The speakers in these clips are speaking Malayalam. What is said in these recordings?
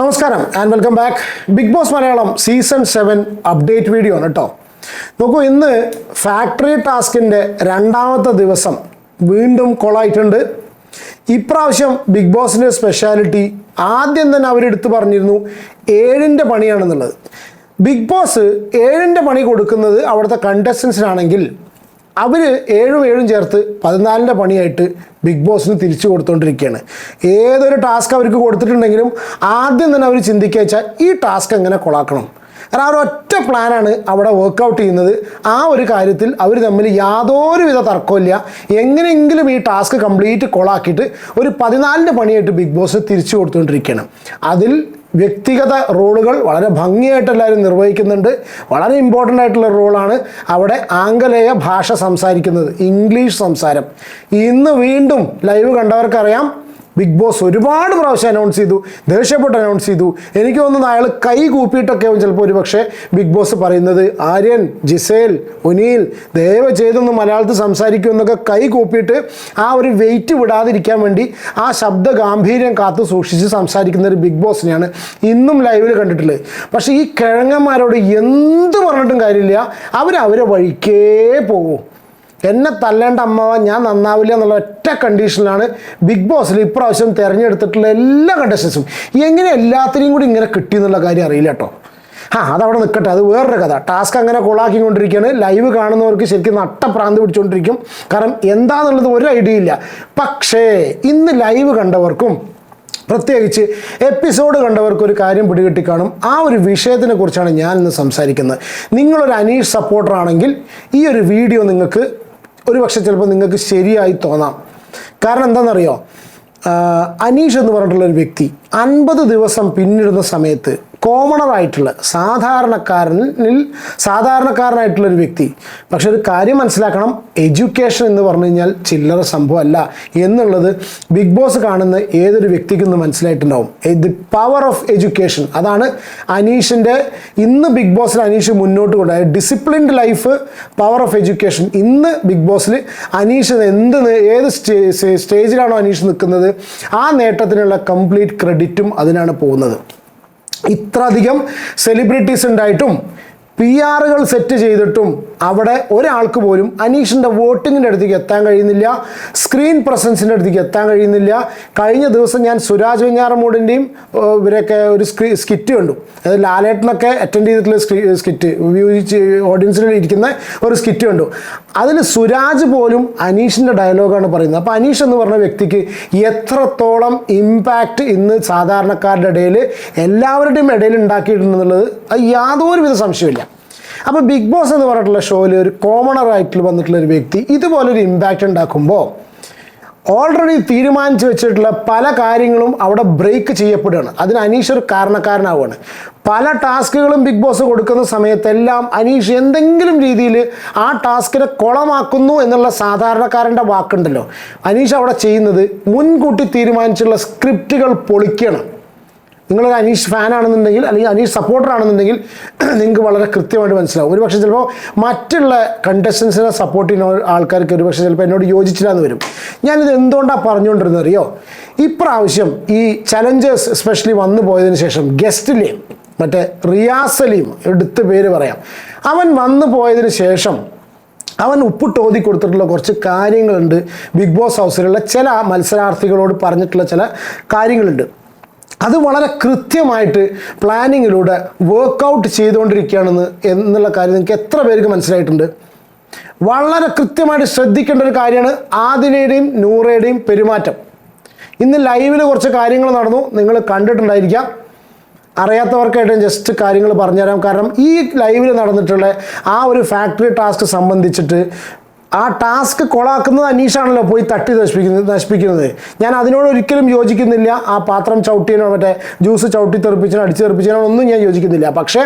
നമസ്കാരം and welcome back big boss Malayalam season seven update video ആണ് കേട്ടോ നോക്കൂ ഇന്ന് ഫാക്ടറി ടാസ്കിന്റെ രണ്ടാമത്തെ ദിവസം വീണ്ടും കൊളായിട്ടുണ്ട്. ഇപ്രാവശ്യം ബിഗ് ബോസിന്റെ സ്പെഷ്യാലിറ്റി ആദ്യം തന്നെ അവരെടുത്ത് പറഞ്ഞിരുന്നു ഏഴിന്റെ പണിയാണെന്നുള്ളത്. ബിഗ് ബോസ് ഏഴിന്റെ പണി കൊടുക്കുന്നത് അവിടുത്തെ കണ്ടസ്റ്റൻസിനാണെങ്കിൽ അവർ ഏഴും ഏഴും ചേർത്ത് പതിനാലിന്റെ പണിയായിട്ട് ബിഗ് ബോസിന് തിരിച്ചു കൊടുത്തുകൊണ്ടിരിക്കുകയാണ് ഏതൊരു ടാസ്ക് അവർക്ക് കൊടുത്തിട്ടുണ്ടെങ്കിലും ആദ്യം തന്നെ അവർ ചിന്തിക്കുക വെച്ചാൽ ഈ ടാസ്ക് എങ്ങനെ കൊളാക്കണം? കാരണം അവർ ഒറ്റ പ്ലാനാണ് അവിടെ വർക്കൗട്ട് ചെയ്യുന്നത്. ആ ഒരു കാര്യത്തിൽ അവർ തമ്മിൽ യാതൊരുവിധ തർക്കമില്ല എങ്ങനെയെങ്കിലും ഈ ടാസ്ക് കംപ്ലീറ്റ് കൊളാക്കിയിട്ട് ഒരു പതിനാലിന്റെ പണിയായിട്ട് ബിഗ് ബോസ് തിരിച്ചു കൊടുത്തുകൊണ്ടിരിക്കുകയാണ് അതിൽ വ്യക്തിഗത റോളുകൾ വളരെ ഭംഗിയായിട്ട് എല്ലാവരും നിർവഹിക്കുന്നുണ്ട്. വളരെ ഇമ്പോർട്ടന്റ് ആയിട്ടുള്ള റോളാണ് അവിടെ ആംഗലേയ ഭാഷ സംസാരിക്കുന്നത് ഇംഗ്ലീഷ് സംസാരം. ഇന്ന് വീണ്ടും ലൈവ് കണ്ടവർക്കറിയാം ബിഗ് ബോസ് ഒരുപാട് പ്രാവശ്യം അനൗൺസ് ചെയ്തു ദേഷ്യപ്പെട്ട് അനൗൺസ് ചെയ്തു. എനിക്ക് തോന്നുന്നു അയാൾ കൈ കൂപ്പിയിട്ടൊക്കെ ചിലപ്പോൾ ഒരു പക്ഷേ ബിഗ് ബോസ് പറയുന്നത് ആര്യൻ ജിസേൽ ഒനീൽ ദയവ് ചെയ്തൊന്ന് മലയാളത്തിൽ സംസാരിക്കുമെന്നൊക്കെ കൈ കൂപ്പിയിട്ട് ആ ഒരു വെയിറ്റ് വിടാതിരിക്കാൻ വേണ്ടി ആ ശബ്ദ ഗാംഭീര്യം കാത്തു സൂക്ഷിച്ച് സംസാരിക്കുന്ന ഒരു ബിഗ് ബോസിനെയാണ് ഇന്നും ലൈവിൽ കണ്ടിട്ടുള്ളത്. പക്ഷേ ഈ കിഴങ്ങന്മാരോട് എന്ത് പറഞ്ഞിട്ടും കാര്യമില്ല. അവർ അവരെ വഴിക്കേ പോകും. എന്നെ തല്ലേണ്ട അമ്മവ ഞാൻ നന്നാവില്ല എന്നുള്ള ഒറ്റ കണ്ടീഷനിലാണ് ബിഗ് ബോസിൽ ഇപ്രാവശ്യം തിരഞ്ഞെടുത്തിട്ടുള്ള എല്ലാ കണ്ടീഷൻസും എങ്ങനെ എല്ലാത്തിനെയും കൂടി ഇങ്ങനെ കിട്ടി എന്നുള്ള കാര്യം അറിയില്ല കേട്ടോ. ആ അതവിടെ നിൽക്കട്ടെ അത് വേറൊരു കഥ. ടാസ്ക് അങ്ങനെ കൊളാക്കിക്കൊണ്ടിരിക്കുകയാണ്. ലൈവ് കാണുന്നവർക്ക് ശരിക്കും നട്ടപ്രാന്ത് പിടിച്ചുകൊണ്ടിരിക്കും കാരണം എന്താണെന്നുള്ളത് ഒരു ഐഡിയ ഇല്ല. പക്ഷേ ഇന്ന് ലൈവ് കണ്ടവർക്കും പ്രത്യേകിച്ച് എപ്പിസോഡ് കണ്ടവർക്ക് ഒരു കാര്യം പിടികിട്ടി കാണും ആ ഒരു വിഷയത്തിനെ കുറിച്ചാണ് ഞാൻ ഇന്ന് സംസാരിക്കുന്നത്. നിങ്ങളൊരു അനീഷ് സപ്പോർട്ടർ ആണെങ്കിൽ ഈ ഒരു വീഡിയോ നിങ്ങൾക്ക് ഒരു പക്ഷേ ചിലപ്പോൾ നിങ്ങൾക്ക് ശരിയായി തോന്നാം. കാരണം എന്താണെന്നറിയോ? അനീഷ് എന്ന് പറഞ്ഞിട്ടുള്ള ഒരു വ്യക്തി അൻപത് ദിവസം പിന്നിടുന്ന സമയത്ത് കോമണർ ആയിട്ടുള്ള സാധാരണക്കാരനിൽ സാധാരണക്കാരനായിട്ടുള്ള ഒരു വ്യക്തി. പക്ഷെ ഒരു കാര്യം മനസ്സിലാക്കണം എഡ്യൂക്കേഷൻ എന്ന് പറഞ്ഞു കഴിഞ്ഞാൽ ചില്ലറ സംഭവമല്ല എന്നുള്ളത് ബിഗ് ബോസ് കാണുന്ന ഏതൊരു വ്യക്തിക്കും ഇന്ന് മനസ്സിലായിട്ടുണ്ടാവും. ദി പവർ ഓഫ് എഡ്യൂക്കേഷൻ അതാണ് അനീഷിന്റെ ഇന്ന് ബിഗ് ബോസിൽ അനീഷ് മുന്നോട്ട് കൊണ്ടുപോയ. Disciplined life power of education ഇന്ന് ബിഗ് ബോസിൽ അനീഷ് എന്ത് ഏത് സ്റ്റേ- സ്റ്റേജിലാണോ അനീഷ് നിൽക്കുന്നത് ആ നേട്ടത്തിനുള്ള കംപ്ലീറ്റ് ക്രെഡിറ്റും അതിനാണ് പോകുന്നത്. ഇത്രയധികം സെലിബ്രിറ്റീസ് ഉണ്ടായിട്ടും പി ആറുകൾ സെറ്റ് ചെയ്തിട്ടും അവിടെ ഒരാൾക്ക് പോലും അനീഷിന്റെ വോട്ടിങ്ങിന്റെ അടുത്തേക്ക് എത്താൻ കഴിയുന്നില്ല. സ്ക്രീൻ പ്രസൻസിന്റെ അടുത്തേക്ക് എത്താൻ കഴിയുന്നില്ല. കഴിഞ്ഞ ദിവസം ഞാൻ സുരാജ് വെഞ്ഞാറമൂടിന്റെയും ഇവരൊക്കെ ഒരു സ്ക്രീ സ്കിറ്റ് കണ്ടു. അതായത് ലാലേട്ടനൊക്കെ അറ്റൻഡ് ചെയ്തിട്ടുള്ള സ്കിറ്റ് സ്കിറ്റ് ഓഡിയൻസിൽ ഇരിക്കുന്ന ഒരു സ്കിറ്റ് കണ്ടു. അതിൽ സുരാജ് പോലും അനീഷിന്റെ ഡയലോഗാണ് പറയുന്നത്. അപ്പോൾ അനീഷ് എന്ന് പറഞ്ഞ വ്യക്തിക്ക് എത്രത്തോളം ഇമ്പാക്റ്റ് ഇന്ന് സാധാരണക്കാരുടെ ഇടയിൽ എല്ലാവരുടെയും ഇടയിൽ ഉണ്ടാക്കിയിട്ടുണ്ടെന്നുള്ളത് അത് യാതൊരുവിധ സംശയമില്ല അപ്പോൾ ബിഗ് ബോസ് എന്ന് പറഞ്ഞിട്ടുള്ള ഷോയിൽ ഒരു കോമണർ ആയിട്ട് വന്നിട്ടുള്ള ഒരു വ്യക്തി ഇതുപോലൊരു ഇമ്പാക്റ്റ് ഉണ്ടാക്കുമ്പോൾ ഓൾറെഡി തീരുമാനിച്ചു വെച്ചിട്ടുള്ള പല കാര്യങ്ങളും അവിടെ ബ്രേക്ക് ചെയ്യപ്പെടുകയാണ്. അതിന് അനീഷ് ഒരു കാരണക്കാരനാവുകയാണ്. പല ടാസ്കുകളും ബിഗ് ബോസ് കൊടുക്കുന്ന സമയത്തെല്ലാം അനീഷ് എന്തെങ്കിലും രീതിയിൽ ആ ടാസ്കിനെ കുളമാക്കുന്നു എന്നുള്ള സാധാരണക്കാരന്റെ വാക്കുണ്ടല്ലോ. അനീഷ് അവിടെ ചെയ്യുന്നത് മുൻകൂട്ടി തീരുമാനിച്ചുള്ള സ്ക്രിപ്റ്റുകൾ പൊളിക്കണം നിങ്ങളൊരു അനീഷ് ഫാൻ ആണെന്നുണ്ടെങ്കിൽ അല്ലെങ്കിൽ അനീഷ് സപ്പോർട്ടർ ആണെന്നുണ്ടെങ്കിൽ നിങ്ങൾക്ക് വളരെ കൃത്യമായിട്ട് മനസ്സിലാവും. ഒരുപക്ഷെ ചിലപ്പോൾ മറ്റുള്ള കണ്ടസ്റ്റൻസിനെ സപ്പോർട്ട് ചെയ്യുന്ന ആൾക്കാർക്ക് ഒരുപക്ഷെ ചിലപ്പോൾ എന്നോട് എന്ന് വരും. ഞാനിത് എന്തുകൊണ്ടാണ് പറഞ്ഞുകൊണ്ടിരുന്നത് അറിയോ? ഇപ്രാവശ്യം ഈ ചലഞ്ചേഴ്സ് എസ്പെഷ്യലി വന്നു പോയതിന് ശേഷം ഗസ്റ്റിലെയും മറ്റേ റിയാസ് സലീം എടുത്ത് പേര് പറയാം. അവൻ വന്നു പോയതിന് ശേഷം അവൻ ഉപ്പ് ഓതി കൊടുത്തിട്ടുള്ള കുറച്ച് കാര്യങ്ങളുണ്ട്. ബിഗ് ബോസ് ഹൗസിലുള്ള ചില മത്സരാർത്ഥികളോട് പറഞ്ഞിട്ടുള്ള ചില കാര്യങ്ങളുണ്ട്. അത് വളരെ കൃത്യമായിട്ട് പ്ലാനിങ്ങിലൂടെ വർക്കൗട്ട് ചെയ്തുകൊണ്ടിരിക്കുകയാണെന്ന് എന്നുള്ള കാര്യം നിങ്ങൾക്ക് എത്ര പേർക്ക് മനസ്സിലായിട്ടുണ്ട്? വളരെ കൃത്യമായിട്ട് ശ്രദ്ധിക്കേണ്ട ഒരു കാര്യമാണ് ആദിലയുടെയും നൂറയുടെയും പെരുമാറ്റം. ഇന്ന് ലൈവിൽ കുറച്ച് കാര്യങ്ങൾ നടന്നു. നിങ്ങൾ കണ്ടിട്ടുണ്ടായിരിക്കാം. അറിയാത്തവർക്കായിട്ട് ജസ്റ്റ് കാര്യങ്ങൾ പറഞ്ഞുതരാം. കാരണം ഈ ലൈവിൽ നടന്നിട്ടുള്ള ആ ഒരു ഫാക്ടറി ടാസ്ക് സംബന്ധിച്ചിട്ട് ആ ടാസ്ക് കൊളാക്കുന്നത് അനീഷാണല്ലോ പോയി തട്ടി നശിപ്പിക്കുന്നത് നശിപ്പിക്കുന്നത്. ഞാൻ അതിനോട് ഒരിക്കലും യോജിക്കുന്നില്ല. ആ പാത്രം ചവിട്ടിയനോ മറ്റേ ജ്യൂസ് ചവിട്ടി തെറിപ്പിച്ചനോ അടിച്ചു തെറിപ്പിച്ചനോ ഒന്നും ഞാൻ യോജിക്കുന്നില്ല. പക്ഷേ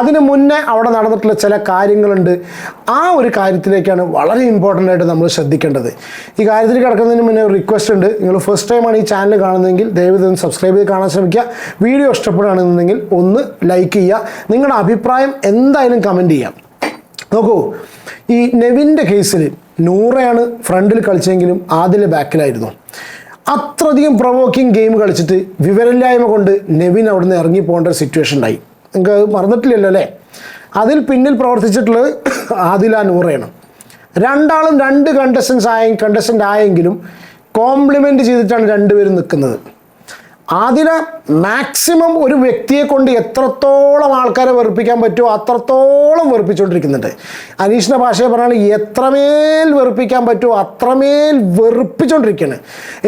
അതിന് മുന്നേ അവിടെ നടന്നിട്ടുള്ള ചില കാര്യങ്ങളുണ്ട്. ആ ഒരു കാര്യത്തിലേക്കാണ് വളരെ ഇമ്പോർട്ടന്റ് ആയിട്ട് നമ്മൾ ശ്രദ്ധിക്കേണ്ടത്. ഈ കാര്യത്തിൽ കിടക്കുന്നതിന് മുന്നേ ഒരു റിക്വസ്റ്റ് ഉണ്ട്. നിങ്ങൾ ഫസ്റ്റ് ടൈമാണ് ഈ ചാനൽ കാണുന്നതെങ്കിൽ ദയവ് ഒന്ന് സബ്സ്ക്രൈബ് ചെയ്ത് കാണാൻ ശ്രമിക്കുക. വീഡിയോ ഇഷ്ടപ്പെടുകയാണെന്നുണ്ടെങ്കിൽ ഒന്ന് ലൈക്ക് ചെയ്യുക. നിങ്ങളുടെ അഭിപ്രായം എന്തായാലും കമന്റ് ചെയ്യാം നോക്കൂ ഈ നെവിന്റെ കേസിൽ നൂറയാണ് ഫ്രണ്ടിൽ കളിച്ചെങ്കിലും ആദിൽ ബാക്കിലായിരുന്നു. അത്രയധികം പ്രൊവോക്കിംഗ് ഗെയിം കളിച്ചിട്ട് വിവരമില്ലായ്മ കൊണ്ട് നെവിൻ അവിടുന്ന് ഇറങ്ങി പോകേണ്ട ഒരു സിറ്റുവേഷൻ ഉണ്ടായി. നിങ്ങൾക്ക് അത് മറന്നിട്ടില്ലല്ലോ അല്ലേ? അതിൽ പിന്നിൽ പ്രവർത്തിച്ചിട്ടുള്ളത് ആദില നൂറയാണ്. രണ്ടാളും രണ്ട് കണ്ടസ്റ്റൻസ് ആയ കണ്ടസ്റ്റന്റ് ആയെങ്കിലും കോംപ്ലിമെന്റ് ചെയ്തിട്ടാണ് രണ്ടുപേരും നിൽക്കുന്നത്. ആദില മാക്സിമം ഒരു വ്യക്തിയെ കൊണ്ട് എത്രത്തോളം ആൾക്കാരെ വെറുപ്പിക്കാൻ പറ്റുമോ അത്രത്തോളം വെറുപ്പിച്ചുകൊണ്ടിരിക്കുന്നുണ്ട്. അനീഷിന്റെ ഭാഷയെ പറഞ്ഞാൽ എത്രമേൽ വെറുപ്പിക്കാൻ പറ്റുമോ അത്രമേൽ വെറുപ്പിച്ചുകൊണ്ടിരിക്കുകയാണ്.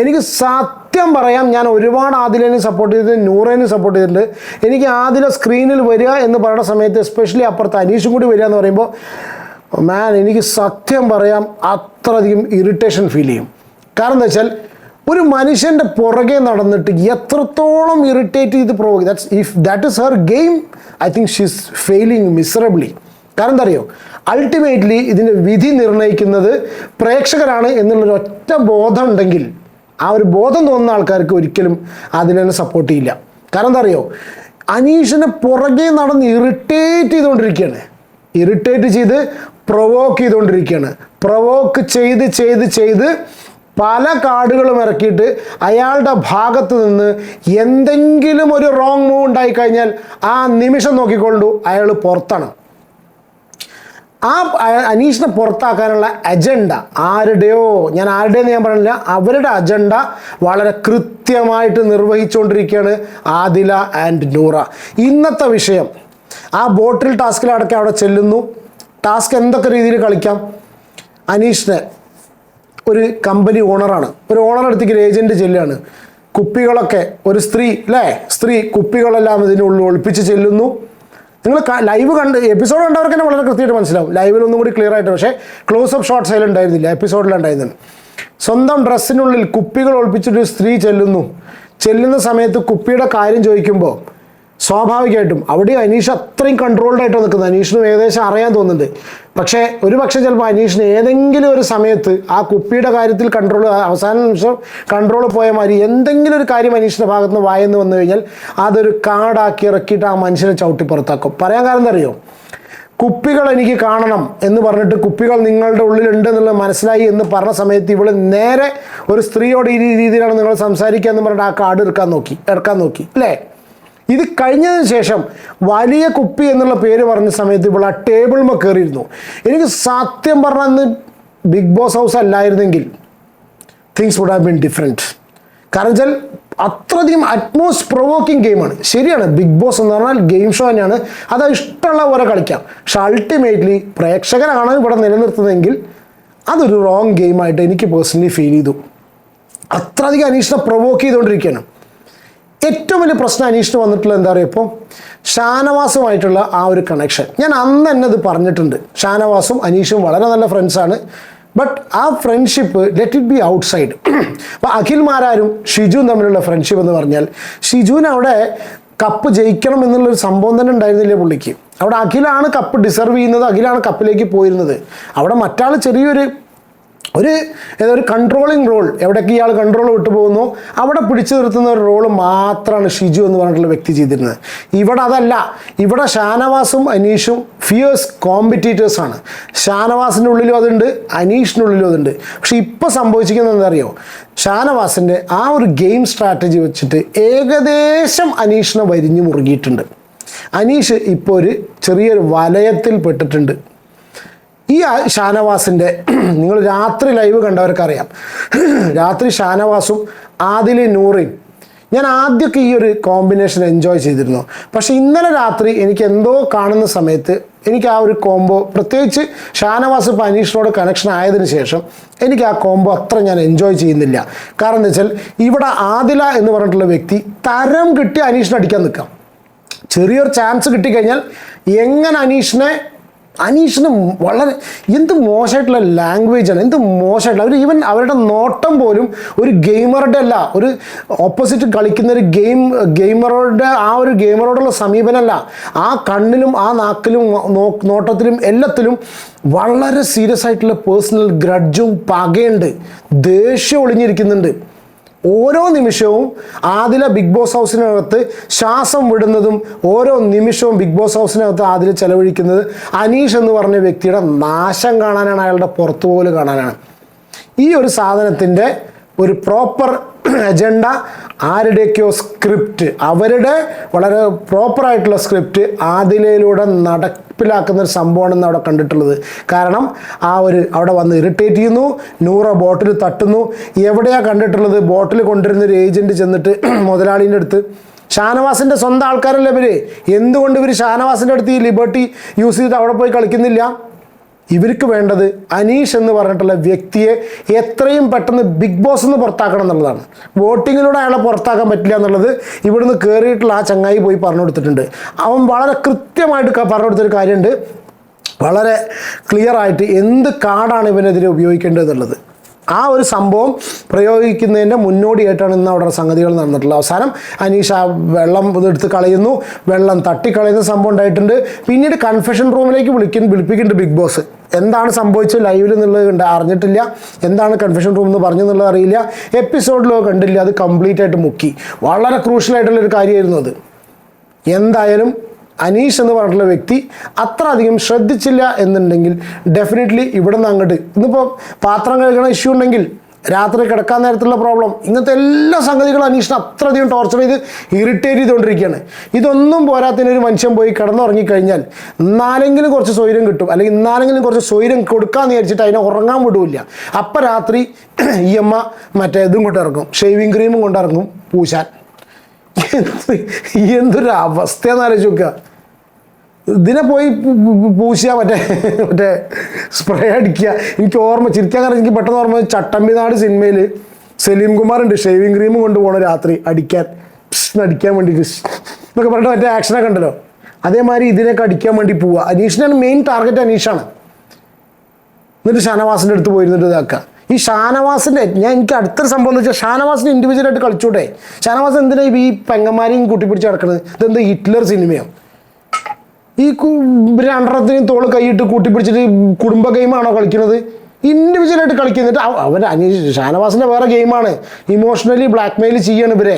എനിക്ക് സത്യം പറയാം ഞാൻ ഒരുപാട് ആദിലേനെ സപ്പോർട്ട് ചെയ്തിട്ടുണ്ട് നൂറേനും സപ്പോർട്ട് ചെയ്തിട്ടുണ്ട്. എനിക്ക് ആദില സ്ക്രീനിൽ വരിക എന്ന് പറയുന്ന സമയത്ത് എസ്പെഷ്യലി അപ്പുറത്ത് അനീഷും കൂടി വരിക എന്ന് പറയുമ്പോൾ മാൻ എനിക്ക് സത്യം പറയാം അത്രയധികം ഇറിറ്റേഷൻ ഫീൽ ചെയ്യും. കാരണം എന്താ വെച്ചാൽ ഒരു മനുഷ്യന്റെ പുറകെ നടന്നിട്ട് എത്രത്തോളം ഇറിറ്റേറ്റ് ചെയ്ത് provoke that's if that is her game I think she's failing miserably കാരണം എന്താ അറിയോ? അൾട്ടിമേറ്റ്ലി ഇതിന്റെ വിധി നിർണയിക്കുന്നത് പ്രേക്ഷകരാണ് എന്നുള്ളൊരു ഒറ്റ ബോധം ഉണ്ടെങ്കിൽ ആ ഒരു ബോധം തോന്നുന്ന ആൾക്കാർക്ക് ഒരിക്കലും അതിനെ സപ്പോർട്ട് ചെയ്യില്ല. കാരണം എന്താ അറിയോ? അനീഷിനെ പുറകെ നടന്ന് ഇറിറ്റേറ്റ് ചെയ്തുകൊണ്ടിരിക്കുകയാണ്. ഇറിറ്റേറ്റ് ചെയ്ത് പ്രൊവോക്ക് ചെയ്തുകൊണ്ടിരിക്കുകയാണ്. പ്രൊവോക്ക് ചെയ്ത് ചെയ്ത് ചെയ്ത് പല കാർഡുകളും ഇറക്കിയിട്ട് അയാളുടെ ഭാഗത്ത് നിന്ന് എന്തെങ്കിലും ഒരു റോങ് മൂവ് ഉണ്ടായി കഴിഞ്ഞാൽ ആ നിമിഷം നോക്കിക്കൊണ്ടു അയാൾ പുറത്താണ്. ആ അനീഷിനെ പുറത്താക്കാനുള്ള അജണ്ട ആരുടെയോ ഞാൻ ആരുടെയെന്ന് ഞാൻ പറഞ്ഞില്ല അവരുടെ അജണ്ട വളരെ കൃത്യമായിട്ട് നിർവഹിച്ചുകൊണ്ടിരിക്കുകയാണ് ആദില ആൻഡ് നൂറ. ഇന്നത്തെ വിഷയം ആ ബോട്ടിൽ ടാസ്കിലടക്കം അവിടെ ചെല്ലുന്നു. ടാസ്ക് എന്തൊക്കെ രീതിയിൽ കളിക്കാം? അനീഷിനെ ഒരു കമ്പനി ഓണറാണ് ഒരു ഓണർ അടുത്തേക്ക് ഒരു ഏജന്റ് ചെല്ലുകയാണ്. കുപ്പികളൊക്കെ ഒരു സ്ത്രീ അല്ലേ സ്ത്രീ കുപ്പികളെല്ലാം ഇതിനുള്ളിൽ ഒളിപ്പിച്ച് ചെല്ലുന്നു. നിങ്ങൾ ലൈവ് കണ്ട് എപ്പിസോഡ് കണ്ടവർക്ക് തന്നെ വളരെ കൃത്യമായിട്ട് മനസ്സിലാവും. ലൈവിലൊന്നും കൂടി ക്ലിയർ ആയിട്ട് പക്ഷേ ക്ലോസ് അപ്പ് ഷോട്ട്സ് അതിൽ ഉണ്ടായിരുന്നില്ല. എപ്പിസോഡിലുണ്ടായിരുന്നു സ്വന്തം ഡ്രസ്സിനുള്ളിൽ കുപ്പികൾ ഒളിപ്പിച്ചിട്ട് സ്ത്രീ ചെല്ലുന്നു. ചെല്ലുന്ന സമയത്ത് കുപ്പിയുടെ കാര്യം ചോദിക്കുമ്പോൾ സ്വാഭാവികമായിട്ടും. അവിടെ അനീഷ് അത്രയും കൺട്രോൾഡ് ആയിട്ട് നിൽക്കുന്നത്. അനീഷിനും ഏകദേശം അറിയാൻ തോന്നുന്നുണ്ട്. പക്ഷേ ഒരു പക്ഷേ ചിലപ്പോൾ അനീഷിന് ഏതെങ്കിലും ഒരു സമയത്ത് ആ കുപ്പിയുടെ കാര്യത്തിൽ കൺട്രോൾ അവസാന നിമിഷം കൺട്രോൾ പോയ മാതിരി എന്തെങ്കിലും ഒരു കാര്യം അനീഷിന്റെ ഭാഗത്ത് നിന്ന് വായെന്ന് വന്നു കഴിഞ്ഞാൽ അതൊരു കാടാക്കി ഇറക്കിയിട്ട് ആ മനുഷ്യനെ ചവിട്ടി പുറത്താക്കും. പറയാൻ കാരണം അറിയോ? കുപ്പികൾ എനിക്ക് കാണണം എന്ന് പറഞ്ഞിട്ട് കുപ്പികൾ നിങ്ങളുടെ ഉള്ളിലുണ്ട് എന്നുള്ളത് മനസ്സിലായി എന്ന് പറഞ്ഞ സമയത്ത് ഇവൾ നേരെ ഒരു സ്ത്രീയോട് ഈ രീതിയിലാണ് നിങ്ങൾ സംസാരിക്കുക എന്ന് പറഞ്ഞിട്ട് ആ കാർഡ് എടുക്കാൻ നോക്കി. എടുക്കാൻ നോക്കി. അല്ലേ? ഇത് കഴിഞ്ഞതിന് ശേഷം വലിയ കുപ്പി എന്നുള്ള പേര് പറഞ്ഞ സമയത്ത് ഇപ്പോൾ ആ ടേബിൾമ കയറിയിരുന്നു. എനിക്ക് സത്യം പറഞ്ഞാൽ അന്ന് Bigg boss house അല്ലായിരുന്നെങ്കിൽ things would have been different കാരണം വെച്ചാൽ അത്രയധികം അറ്റ്മോസ് പ്രൊവോക്കിംഗ് ഗെയിമാണ് ശരിയാണ് ബിഗ് ബോസ് എന്ന് പറഞ്ഞാൽ ഗെയിം ഷോ തന്നെയാണ്. അത് ഇഷ്ടമുള്ള പോലെ കളിക്കാം. പക്ഷെ അൾട്ടിമേറ്റ്ലി പ്രേക്ഷകരാണ് ഇവിടെ നിലനിർത്തുന്നതെങ്കിൽ അതൊരു റോങ് ഗെയിമായിട്ട് എനിക്ക് പേഴ്സണലി ഫീൽ ചെയ്തു. അത്രയധികം അനീഷിനെ പ്രൊവോക്ക് ചെയ്തുകൊണ്ടിരിക്കുകയാണ്. ഏറ്റവും വലിയ പ്രശ്നം അനീഷിന് വന്നിട്ടുള്ള എന്താ പറയുക ഇപ്പോൾ ഷാനവാസുമായിട്ടുള്ള ആ ഒരു കണക്ഷൻ ഞാൻ അന്ന് തന്നെ ഇത് പറഞ്ഞിട്ടുണ്ട്. ഷാനവാസും അനീഷും വളരെ നല്ല ഫ്രണ്ട്സാണ് ബട്ട് ആ friendship let it be outside അപ്പോൾ അഖിൽമാരാരും ഷിജുവും തമ്മിലുള്ള ഫ്രണ്ട്ഷിപ്പ് എന്ന് പറഞ്ഞാൽ ഷിജുവിന് അവിടെ കപ്പ് ജയിക്കണം എന്നുള്ളൊരു സംഭവം തന്നെ ഉണ്ടായിരുന്നില്ലേ പുള്ളിക്ക്? അവിടെ അഖിലാണ് കപ്പ് ഡിസർവ് ചെയ്യുന്നത് അഖിലാണ് കപ്പിലേക്ക് പോയിരുന്നത്. അവിടെ മറ്റാൾ ചെറിയൊരു ഒരു ഏതാ ഒരു കൺട്രോളിങ് റോൾ എവിടേക്ക് ഇയാൾ കൺട്രോൾ വിട്ടു പോകുന്നു അവിടെ പിടിച്ചു നിർത്തുന്ന ഒരു റോൾ മാത്രമാണ് ഷിജു എന്ന് പറഞ്ഞിട്ടുള്ള വ്യക്തി ചെയ്തിരുന്നത്. ഇവിടെ അതല്ല. ഇവിടെ ഷാനവാസും അനീഷും ഫിയേഴ്സ് കോമ്പറ്റീറ്റേഴ്സ് ആണ്. ഷാനവാസിന്റെ ഉള്ളിലും അതുണ്ട് അനീഷിന്റെ ഉള്ളിലും അതുണ്ട്. പക്ഷെ ഇപ്പോൾ സംഭവിച്ചിരിക്കുന്നത് എന്തറിയോ ഷാനവാസിന്റെ ആ ഒരു ഗെയിം സ്ട്രാറ്റജി വെച്ചിട്ട് ഏകദേശം അനീഷിനെ വരിഞ്ഞു മുറുകിയിട്ടുണ്ട്. അനീഷ് ഇപ്പോൾ ഒരു ചെറിയൊരു വലയത്തിൽ പെട്ടിട്ടുണ്ട്. ഈ ഷാനവാസിന്റെ നിങ്ങൾ രാത്രി ലൈവ് കണ്ടവർക്കറിയാം. രാത്രി ഷാനവാസും ആദിലി നൂറിൻ. ഞാൻ ആദ്യമൊക്കെ ഈ ഒരു കോമ്പിനേഷൻ എൻജോയ് ചെയ്തിരുന്നു. പക്ഷേ ഇന്നലെ രാത്രി എനിക്ക് എന്തോ കാണുന്ന സമയത്ത് എനിക്ക് ആ ഒരു കോംബോ പ്രത്യേകിച്ച് ഷാനവാസ് ഇപ്പോൾ അനീഷിനോട് കണക്ഷൻ ആയതിനു ശേഷം എനിക്ക് ആ കോംബോ അത്ര ഞാൻ എൻജോയ് ചെയ്യുന്നില്ല. കാരണം എന്താ വെച്ചാൽ ഇവിടെ ആദില എന്ന് പറഞ്ഞിട്ടുള്ള വ്യക്തി തരം കിട്ടി അനീഷിനെ അടിക്കാൻ നിൽക്കാം. ചെറിയൊരു ചാൻസ് കിട്ടിക്കഴിഞ്ഞാൽ എങ്ങനെ അനീഷിനെ അനീഷിന് വളരെ എന്ത് മോശമായിട്ടുള്ള ലാംഗ്വേജ് ആണ് എന്ത് മോശമായിട്ടുള്ള അവർ ഈവൻ അവരുടെ നോട്ടം പോലും ഒരു ഗെയിമറുടെ അല്ല ഒരു ഓപ്പോസിറ്റ് കളിക്കുന്ന ഒരു ഗെയിം ഗെയിമറുടെ ആ ഒരു ഗെയിമറോടുള്ള സമീപനമല്ല. ആ കണ്ണിലും ആ നാക്കിലും നോട്ടത്തിലും എല്ലാത്തിലും വളരെ സീരിയസ് ആയിട്ടുള്ള പേഴ്സണൽ ഗ്രഡ്ജും പകയുണ്ട് ദേഷ്യം ഒളിഞ്ഞിരിക്കുന്നുണ്ട്. ഓരോ നിമിഷവും ആദില ബിഗ് ബോസ് ഹൗസിനകത്ത് ശ്വാസം വിടുന്നതും ഓരോ നിമിഷവും ബിഗ് ബോസ് ഹൗസിനകത്ത് ആദില ചെലവഴിക്കുന്നത് അനീഷ് എന്ന് പറഞ്ഞ വ്യക്തിയുടെ നാശം കാണാനാണ് അയാളുടെ പുറത്തു പോലും കാണാനാണ്. ഈ ഒരു സാധനത്തിന്റെ ഒരു പ്രോപ്പർ അജണ്ട ആരുടെയൊക്കെയോ സ്ക്രിപ്റ്റ് അവരുടെ വളരെ പ്രോപ്പറായിട്ടുള്ള സ്ക്രിപ്റ്റ് ആദിലയിലൂടെ നടപ്പിലാക്കുന്ന ഒരു സംഭവമാണെന്ന് അവിടെ കണ്ടിട്ടുള്ളത്. കാരണം ആ ഒരു അവിടെ വന്ന് ഇറിറ്റേറ്റ് ചെയ്യുന്നു നൂറ ബോട്ടിൽ തട്ടുന്നു. എവിടെയാണ് കണ്ടിട്ടുള്ളത്? ബോട്ടിൽ കൊണ്ടുവരുന്ന ഒരു ഏജന്റ് ചെന്നിട്ട് മുതലാളീന്റെ അടുത്ത് ഷാനവാസിന്റെ സ്വന്തം ആൾക്കാരല്ലേ ഇവർ എന്തുകൊണ്ട് ഇവർ ഷാനവാസിന്റെ അടുത്ത് ഈ ലിബർട്ടി യൂസ് ചെയ്തിട്ട് അവിടെ പോയി കളിക്കുന്നില്ല? ഇവർക്ക് വേണ്ടത് അനീഷ് എന്ന് പറഞ്ഞിട്ടുള്ള വ്യക്തിയെ എത്രയും പെട്ടെന്ന് ബിഗ് ബോസ് എന്ന് പുറത്താക്കണം എന്നുള്ളതാണ്. വോട്ടിങ്ങിലൂടെ അയാളെ പുറത്താക്കാൻ പറ്റില്ല എന്നുള്ളത് ഇവിടുന്ന് കയറിയിട്ടുള്ള ആ ചങ്ങായി പോയി പറഞ്ഞു കൊടുത്തിട്ടുണ്ട്. അവൻ വളരെ കൃത്യമായിട്ട് പറഞ്ഞു കൊടുത്തൊരു കാര്യമുണ്ട്. വളരെ ക്ലിയർ ആയിട്ട് എന്ത് കാർഡാണ് ഇവനെതിരെ ഉപയോഗിക്കേണ്ടത് എന്നുള്ളത്. ആ ഒരു സംഭവം പ്രയോഗിക്കുന്നതിന്റെ മുന്നോടിയായിട്ടാണ് ഇന്ന് അവിടെ സംഗതികൾ നടന്നിട്ടുള്ളത്. അവസാനം അനീഷ വെള്ളം എടുത്ത് കളയുന്നു. വെള്ളം തട്ടിക്കളയുന്ന സംഭവം ഉണ്ടായിട്ടുണ്ട്. പിന്നീട് കൺഫെഷൻ റൂമിലേക്ക് വിളിക്കും വിളിപ്പിക്കുന്നുണ്ട് ബിഗ് ബോസ് എന്താണ് സംഭവിച്ചത് ലൈവിൽ എന്നുള്ളത് കണ്ട് അറിഞ്ഞിട്ടില്ല. എന്താണ് കൺഫെഷൻ റൂം എന്ന് പറഞ്ഞു എന്നുള്ളത് അറിയില്ല. എപ്പിസോഡിലോ കണ്ടില്ല. അത് കംപ്ലീറ്റ് ആയിട്ട് മുക്കി. വളരെ ക്രൂഷ്യലായിട്ടുള്ളൊരു കാര്യമായിരുന്നു അത്. എന്തായാലും അനീഷ് എന്ന് പറഞ്ഞിട്ടുള്ള വ്യക്തി അത്ര അധികം ശ്രദ്ധിച്ചില്ല എന്നുണ്ടെങ്കിൽ ഡെഫിനറ്റ്ലി ഇവിടെ നിന്ന് അങ്ങോട്ട്. ഇന്നിപ്പോൾ പാത്രം കഴുകണ ഇഷ്യൂ ഉണ്ടെങ്കിൽ രാത്രി കിടക്കാൻ നേരത്തുള്ള പ്രോബ്ലം ഇങ്ങനത്തെ എല്ലാ സംഗതികളും അനീഷിനെ അത്രയധികം ടോർച്ചർ ചെയ്ത് ഇറിറ്റേറ്റ് ചെയ്തുകൊണ്ടിരിക്കുകയാണ്. ഇതൊന്നും പോരാത്തതിന് ഒരു മനുഷ്യൻ പോയി കിടന്നുറങ്ങിക്കഴിഞ്ഞാൽ ഇന്നാലെങ്കിലും കുറച്ച് സ്വൈരം കിട്ടും. അല്ലെങ്കിൽ ഇന്നാലെങ്കിലും കുറച്ച് സ്വൈരം കൊടുക്കാന്ന് വിചാരിച്ചിട്ട് അതിനെ ഉറങ്ങാൻ വിടില്ല. അപ്പം രാത്രി ഈ അമ്മ മറ്റേ ഇതും കൊണ്ടിറങ്ങും ഷേവിങ് ക്രീമും കൊണ്ടിറങ്ങും പൂശാൻ. എന്തൊരു അവസ്ഥയെന്ന് ആലോചിച്ച് നോക്കുക. ഇതിനെ പോയി പൂശുക മറ്റേ മറ്റേ സ്പ്രേ അടിക്കുക. എനിക്ക് ഓർമ്മ ചിരിക്കാൻ കാരണം എനിക്ക് പെട്ടെന്ന് ഓർമ്മ ചട്ടമ്പിനാട് സിനിമയിൽ സലീം കുമാർ ഉണ്ട് ഷേവിങ് ക്രീം കൊണ്ടുപോകണം രാത്രി അടിക്കാൻ. അടിക്കാൻ വേണ്ടിയിട്ട് എന്നൊക്കെ പറഞ്ഞിട്ട് മറ്റേ ആക്ഷനൊക്കെ ഉണ്ടല്ലോ. അതേമാതിരി ഇതിനൊക്കെ അടിക്കാൻ വേണ്ടി പോവുക. അനീഷിനാണ് മെയിൻ ടാർഗറ്റ് അനീഷാണ്. എന്നിട്ട് ഷാനവാസിന്റെ അടുത്ത് പോയിരുന്നിട്ട് ഇതാക്കുക. ഈ ഷാനവാസിന്റെ ഞാൻ എനിക്ക് അടുത്തൊരു സംഭവം എന്ന് വെച്ചാൽ ഷാനവാസിന് ഇൻഡിവിജ്വലായിട്ട് കളിച്ചൂടെ. ഷാനവാസ് എന്തിനാ ഈ പെങ്ങന്മാരെയും കൂട്ടിപ്പിടിച്ച് നടക്കുന്നത് ഇതെന്ത് ഹിറ്റ്ലർ സിനിമയോ? ഈ രണ്ടെണ്ണത്തിനും തോൾ കൈയിട്ട് കൂട്ടിപ്പിടിച്ചിട്ട് കുടുംബ ഗെയിമാണോ കളിക്കുന്നത് ഇൻഡിവിജ്വലായിട്ട് കളിക്കുന്നിട്ട് അവർ അനീഷ് ഷാനവാസിന്റെ വേറെ ഗെയിമാണ്. ഇമോഷണലി ബ്ലാക്ക്മെയിൽ ചെയ്യാണ് ഇവരെ.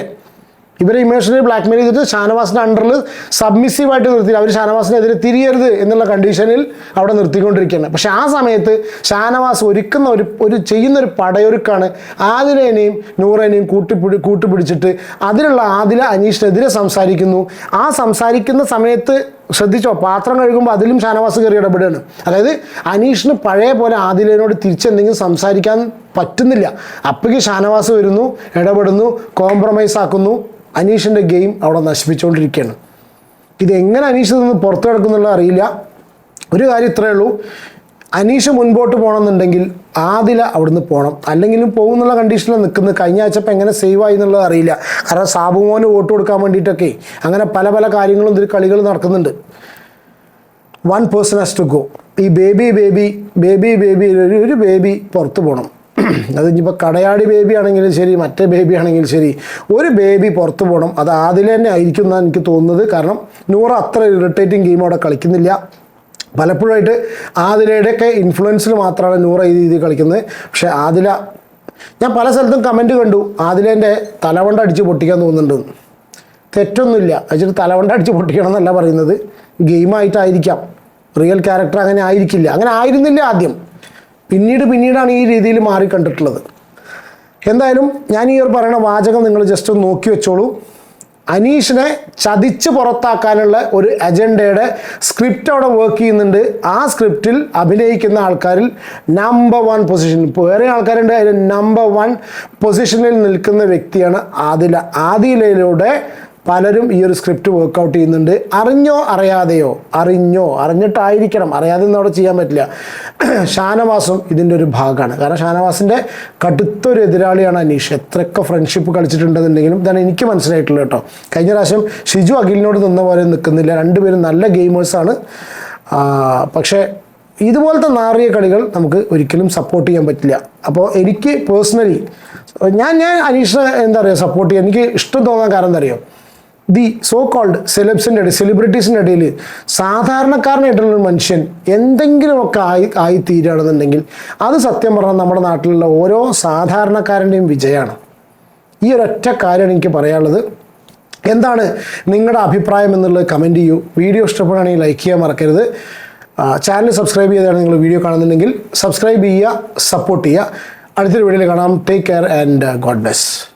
ഇവരെ ഇമോഷണലി ബ്ലാക്ക്മെയിൽ ചെയ്തിട്ട് ഷാനവാസിന്റെ അണ്ടറിൽ സബ്മിസീവായിട്ട് നിർത്തി അവർ ഷാനവാസിനെതിരെ തിരിയരുത് എന്നുള്ള കണ്ടീഷനിൽ അവിടെ നിർത്തിക്കൊണ്ടിരിക്കുകയാണ്. പക്ഷേ ആ സമയത്ത് ഷാനവാസ് ഒരുക്കുന്ന ഒരു ഒരു ചെയ്യുന്ന ഒരു പടയൊരുക്കാണ് ആദിലേനെയും നൂറേനെയും കൂട്ടിപ്പിടി കൂട്ടുപിടിച്ചിട്ട് അതിലുള്ള ആദില അനീഷിനെതിരെ സംസാരിക്കുന്നു. ആ സംസാരിക്കുന്ന സമയത്ത് ശ്രദ്ധിച്ചോ? പാത്രം കഴുകുമ്പോൾ അതിലും ഷാനവാസ് കയറി ഇടപെടുകയാണ്. അതായത് അനീഷിന് പഴയ പോലെ ആദിലേനോട് തിരിച്ചെന്തെങ്കിലും സംസാരിക്കാൻ പറ്റുന്നില്ല. അപ്പോഴേക്ക് ഷാനവാസ് വരുന്നു ഇടപെടുന്നു കോംപ്രമൈസ് ആക്കുന്നു. അനീഷിന്റെ ഗെയിം അവിടെ നശിപ്പിച്ചുകൊണ്ടിരിക്കുകയാണ്. ഇതെങ്ങനെ അനീഷ് നിന്ന് പുറത്തു കിടക്കുന്നുള്ള അറിയില്ല. ഒരു കാര്യം ഇത്രയേ ഉള്ളൂ. അനീഷ് മുൻപോട്ട് പോകണമെന്നുണ്ടെങ്കിൽ ആദില അവിടുന്ന് പോകണം. അല്ലെങ്കിലും പോകുന്നുള്ള കണ്ടീഷനിൽ നിൽക്കുന്നത്. കഴിഞ്ഞ ആഴ്ച ഇപ്പം എങ്ങനെ സേവ് ആയി എന്നുള്ളത് അറിയില്ല. കാരണം സാബുമോന് വോട്ട് കൊടുക്കാൻ വേണ്ടിയിട്ടൊക്കെ അങ്ങനെ പല പല കാര്യങ്ങളും ഇതിൽ കളികൾ നടക്കുന്നുണ്ട്. One person has to go ഈ ബേബി ബേബി ബേബി ബേബി ഒരു ബേബി പുറത്ത് പോകണം അത് ഇനിയിപ്പോൾ കടയാടി ബേബി ആണെങ്കിലും ശരി മറ്റേ ബേബി ആണെങ്കിലും ശരി ഒരു ബേബി പുറത്ത് പോകണം അത് ആദ്യം തന്നെ ആയിരിക്കും എന്നാണ് എനിക്ക് തോന്നുന്നത്. കാരണം നൂറ് അത്ര ഇറിറ്റേറ്റിംഗ് ഗെയിം അവിടെ കളിക്കുന്നില്ല. പലപ്പോഴായിട്ട് ആദിലയുടെയൊക്കെ ഇൻഫ്ലുവൻസിൽ മാത്രമാണ് നൂറ് ഈ രീതിയിൽ കളിക്കുന്നത്. പക്ഷേ ആതില ഞാൻ പല സ്ഥലത്തും കമന്റ് കണ്ടു. ആതിലേന്റെ തലവണ്ട അടിച്ച് പൊട്ടിക്കാൻ തോന്നുന്നുണ്ട്. തെറ്റൊന്നുമില്ല. വെച്ചിട്ട് തലവണ്ട അടിച്ച് പൊട്ടിക്കണം എന്നല്ല പറയുന്നത്. ഗെയിമായിട്ടായിരിക്കാം റിയൽ ക്യാരക്ടർ അങ്ങനെ ആയിരിക്കില്ല. അങ്ങനെ ആയിരുന്നില്ല ആദ്യം. പിന്നീട് പിന്നീടാണ് ഈ രീതിയിൽ മാറി കണ്ടിട്ടുള്ളത്. എന്തായാലും ഞാൻ ഈ ഒരു പറയുന്ന വാചകം നിങ്ങൾ ജസ്റ്റ് ഒന്ന് നോക്കി വെച്ചോളൂ. അനീഷിനെ ചതിച്ച് പുറത്താക്കാനുള്ള ഒരു അജണ്ടയുടെ സ്ക്രിപ്റ്റ് അവിടെ വർക്ക് ചെയ്യുന്നുണ്ട്. ആ സ്ക്രിപ്റ്റിൽ അഭിനയിക്കുന്ന ആൾക്കാരിൽ നമ്പർ വൺ പൊസിഷൻ വേറെ ആൾക്കാരുണ്ട് അതിൽ നമ്പർ വൺ പൊസിഷനിൽ നിൽക്കുന്ന വ്യക്തിയാണ് ആദില. ആദിലയിലൂടെ പലരും ഈ ഒരു സ്ക്രിപ്റ്റ് വർക്കൗട്ട് ചെയ്യുന്നുണ്ട്. അറിഞ്ഞോ അറിയാതെയോ? അറിഞ്ഞോ. അറിഞ്ഞിട്ടായിരിക്കണം. അറിയാതെ ഒന്നും അവിടെ ചെയ്യാൻ പറ്റില്ല. ഷാനവാസും ഇതിന്റെ ഒരു ഭാഗമാണ്. കാരണം ഷാനവാസിന്റെ കടുത്തൊരു എതിരാളിയാണ് അനീഷ്. എത്രയൊക്കെ ഫ്രണ്ട്ഷിപ്പ് കളിച്ചിട്ടുണ്ടെന്നുണ്ടെങ്കിലും ഇതാണ് എനിക്ക് മനസ്സിലായിട്ടുള്ളത് കേട്ടോ. കഴിഞ്ഞ പ്രാവശ്യം ഷിജു അഖിലിനോട് നിന്ന പോലെ നിൽക്കുന്നില്ല. രണ്ടുപേരും നല്ല ഗെയിമേഴ്സാണ് പക്ഷേ ഇതുപോലത്തെ നാറിയ കളികൾ നമുക്ക് ഒരിക്കലും സപ്പോർട്ട് ചെയ്യാൻ പറ്റില്ല. അപ്പോൾ എനിക്ക് പേഴ്സണലി ഞാൻ ഞാൻ അനീഷിനെ എന്താ പറയുക സപ്പോർട്ട് ചെയ്യാൻ? എനിക്ക് ഇഷ്ടം തോന്നാൻ കാരണം എന്താ അറിയോ? ദി സോ കോൾഡ് സെലിബ്സിന്റെ ഇടയിൽ സെലിബ്രിറ്റീസിന്റെ ഇടയിൽ സാധാരണക്കാരനായിട്ടുള്ള ഒരു മനുഷ്യൻ എന്തെങ്കിലുമൊക്കെ ആയി ആയി തീരുകയാണെന്നുണ്ടെങ്കിൽ അത് സത്യം പറഞ്ഞാൽ നമ്മുടെ നാട്ടിലുള്ള ഓരോ സാധാരണക്കാരന്റെയും വിജയമാണ്. ഈ ഒരൊറ്റ കാര്യമാണ് എനിക്ക് പറയാനുള്ളത് എന്താണ് നിങ്ങളുടെ അഭിപ്രായം എന്നുള്ളത് കമന്റ് ചെയ്യൂ. വീഡിയോ ഇഷ്ടപ്പെടുകയാണെങ്കിൽ ലൈക്ക് ചെയ്യാൻ മറക്കരുത്. ചാനൽ സബ്സ്ക്രൈബ് ചെയ്താണ് നിങ്ങൾ വീഡിയോ കാണുന്നുണ്ടെങ്കിൽ സബ്സ്ക്രൈബ് ചെയ്യുക സപ്പോർട്ട് ചെയ്യുക. അടുത്തൊരു വീഡിയോയിൽ കാണാം. Take care and God bless